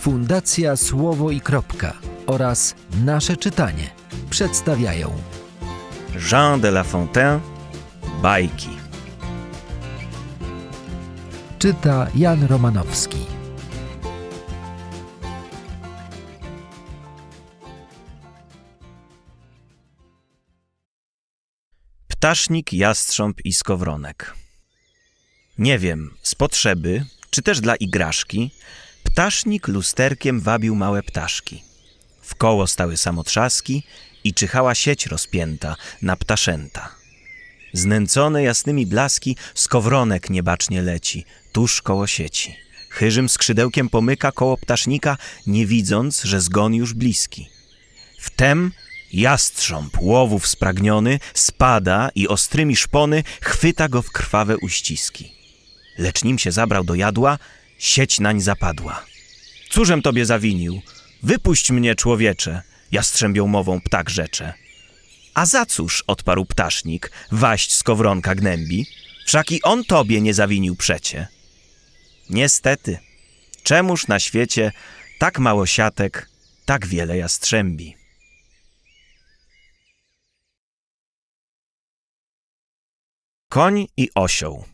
Fundacja Słowo i Kropka oraz Nasze Czytanie przedstawiają Jean de La Fontaine Bajki. Czyta Jan Romanowski. Ptasznik, jastrząb i skowronek. Nie wiem, z potrzeby, czy też dla igraszki, ptasznik lusterkiem wabił małe ptaszki. W koło stały samotrzaski i czyhała sieć rozpięta na ptaszęta. Znęcone jasnymi blaski, skowronek niebacznie leci, tuż koło sieci. Chyżym skrzydełkiem pomyka koło ptasznika, nie widząc, że zgon już bliski. Wtem jastrząb, łowów spragniony, spada i ostrymi szpony chwyta go w krwawe uściski. Lecz nim się zabrał do jadła, sieć nań zapadła. Cóżem tobie zawinił? Wypuść mnie, człowiecze, jastrzębią mową ptak rzecze. A za cóż, odparł ptasznik, waść skowronka gnębi, wszak i on tobie nie zawinił przecie. Niestety, czemuż na świecie tak mało siatek, tak wiele jastrzębi? Koń i osioł.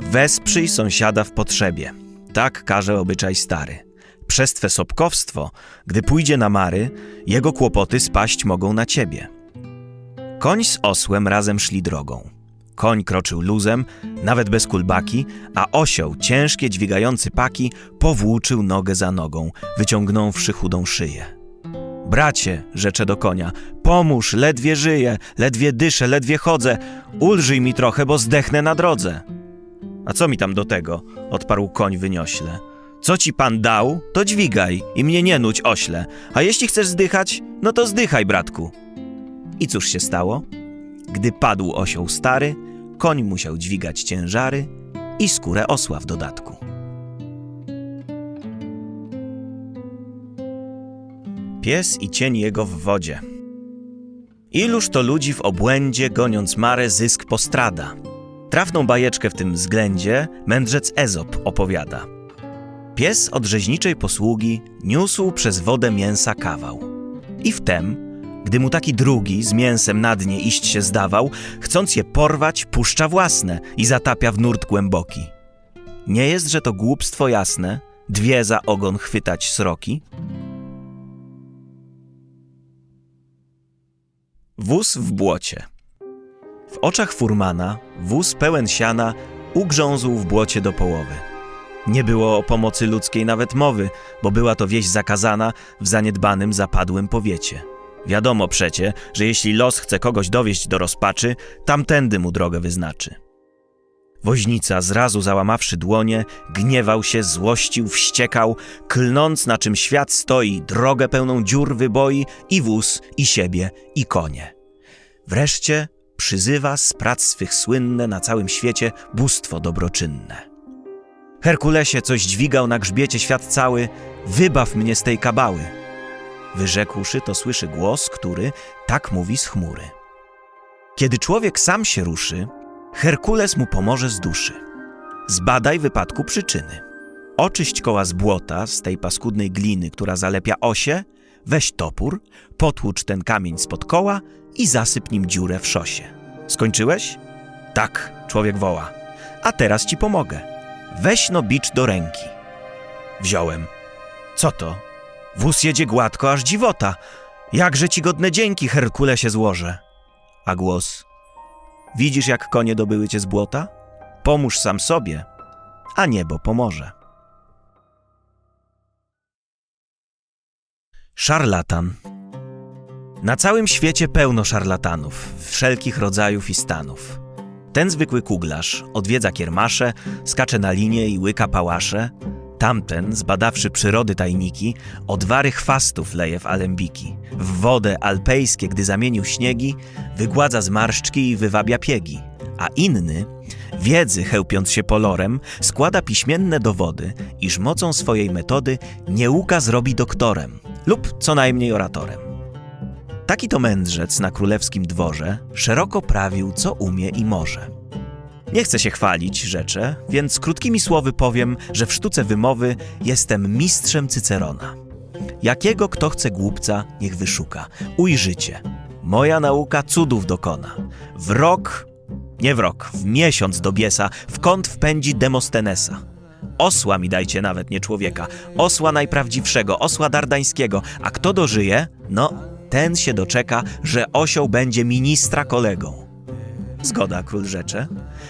Wesprzyj sąsiada w potrzebie. Tak każe obyczaj stary. Przez twe sobkowstwo, gdy pójdzie na mary, jego kłopoty spaść mogą na ciebie. Koń z osłem razem szli drogą. Koń kroczył luzem, nawet bez kulbaki, a osioł, ciężkie dźwigający paki, powłóczył nogę za nogą, wyciągnąwszy chudą szyję. Bracie, rzecze do konia, pomóż, ledwie żyję, ledwie dyszę, ledwie chodzę, ulżyj mi trochę, bo zdechnę na drodze. A co mi tam do tego? odparł koń wyniośle. Co ci pan dał, to dźwigaj i mnie nie nudź ośle, a jeśli chcesz zdychać, no to zdychaj, bratku. I cóż się stało? Gdy padł osioł stary, koń musiał dźwigać ciężary i skórę osła w dodatku. Pies i cień jego w wodzie. Iluż to ludzi w obłędzie, goniąc marę, zysk postrada. Trafną bajeczkę w tym względzie mędrzec Ezop opowiada. Pies od rzeźniczej posługi niósł przez wodę mięsa kawał. I wtem, gdy mu taki drugi z mięsem na dnie iść się zdawał, chcąc je porwać, puszcza własne i zatapia w nurt głęboki. Nie jest, że to głupstwo jasne, dwie za ogon chwytać sroki? Wóz w błocie. W oczach furmana wóz pełen siana ugrzązł w błocie do połowy. Nie było o pomocy ludzkiej nawet mowy, bo była to wieś zakazana w zaniedbanym, zapadłym powiecie. Wiadomo przecie, że jeśli los chce kogoś dowieść do rozpaczy, tamtędy mu drogę wyznaczy. Woźnica, zrazu załamawszy dłonie, gniewał się, złościł, wściekał, klnąc na czym świat stoi, drogę pełną dziur wyboi i wóz, i siebie, i konie. Wreszcie przyzywa z prac swych słynne na całym świecie bóstwo dobroczynne. Herkulesie, coś dźwigał na grzbiecie świat cały, wybaw mnie z tej kabały. Wyrzekłszy, to słyszy głos, który tak mówi z chmury. Kiedy człowiek sam się ruszy, Herkules mu pomoże z duszy. Zbadaj wypadku przyczyny. Oczyść koła z błota, z tej paskudnej gliny, która zalepia osie, weź topór, potłucz ten kamień spod koła i zasyp nim dziurę w szosie. Skończyłeś? Tak, człowiek woła. A teraz ci pomogę. Weź no bicz do ręki. Wziąłem. Co to? Wóz jedzie gładko, aż dziwota. Jakże ci godne dzięki, Herkulesie, złożę. A głos. Widzisz, jak konie dobyły cię z błota? Pomóż sam sobie, a niebo pomoże. Szarlatan. Na całym świecie pełno szarlatanów, wszelkich rodzajów i stanów. Ten zwykły kuglarz odwiedza kiermasze, skacze na linie i łyka pałasze. Tamten, zbadawszy przyrody tajniki, odwary chwastów leje w alembiki. W wodę alpejskie, gdy zamienił śniegi, wygładza zmarszczki i wywabia piegi. A inny, wiedzy chełpiąc się polorem, składa piśmienne dowody, iż mocą swojej metody nieuka zrobi doktorem lub co najmniej oratorem. Taki to mędrzec na królewskim dworze szeroko prawił, co umie i może. Nie chcę się chwalić, rzeczę, więc krótkimi słowy powiem, że w sztuce wymowy jestem mistrzem Cycerona. Jakiego kto chce głupca, niech wyszuka. Ujrzycie. Moja nauka cudów dokona. W rok, nie w rok, w miesiąc do biesa, w kąt wpędzi Demostenesa. Osła mi dajcie nawet, nie człowieka. Osła najprawdziwszego, osła dardańskiego. A kto dożyje? No, ten się doczeka, że osioł będzie ministra kolegą. Zgoda, król rzecze.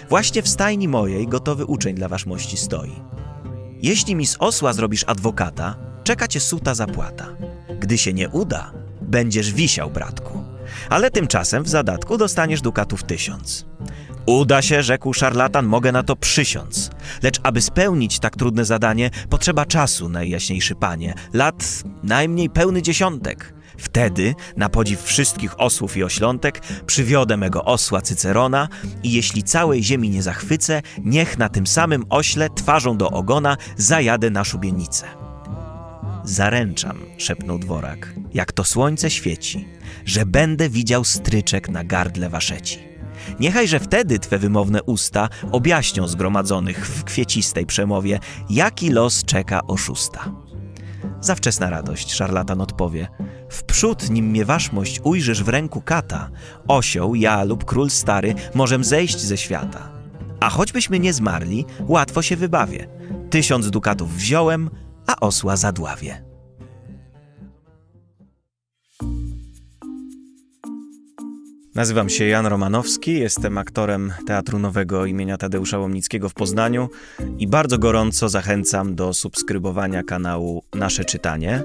Właśnie w stajni mojej gotowy uczeń dla wasz mości stoi. Jeśli mi z osła zrobisz adwokata, czeka cię suta zapłata. Gdy się nie uda, będziesz wisiał, bratku. Ale tymczasem w zadatku dostaniesz dukatów tysiąc. Uda się, rzekł szarlatan, mogę na to przysiąc. Lecz aby spełnić tak trudne zadanie, potrzeba czasu, najjaśniejszy panie, lat najmniej pełny dziesiątek. Wtedy, na podziw wszystkich osłów i oślątek, przywiodę mego osła Cycerona i jeśli całej ziemi nie zachwycę, niech na tym samym ośle twarzą do ogona zajadę na szubienicę. Zaręczam, szepnął dworak, jak to słońce świeci, że będę widział stryczek na gardle waszeci. Niechajże wtedy twe wymowne usta objaśnią zgromadzonych w kwiecistej przemowie, jaki los czeka oszusta. Za wczesna radość, szarlatan odpowie. Wprzód, nim mnie waszmość ujrzysz w ręku kata, osioł, ja lub król stary możem zejść ze świata. A choćbyśmy nie zmarli, łatwo się wybawię. Tysiąc dukatów wziąłem, a osła zadławię. Nazywam się Jan Romanowski, jestem aktorem Teatru Nowego imienia Tadeusza Łomnickiego w Poznaniu i bardzo gorąco zachęcam do subskrybowania kanału Nasze Czytanie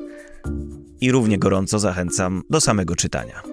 i równie gorąco zachęcam do samego czytania.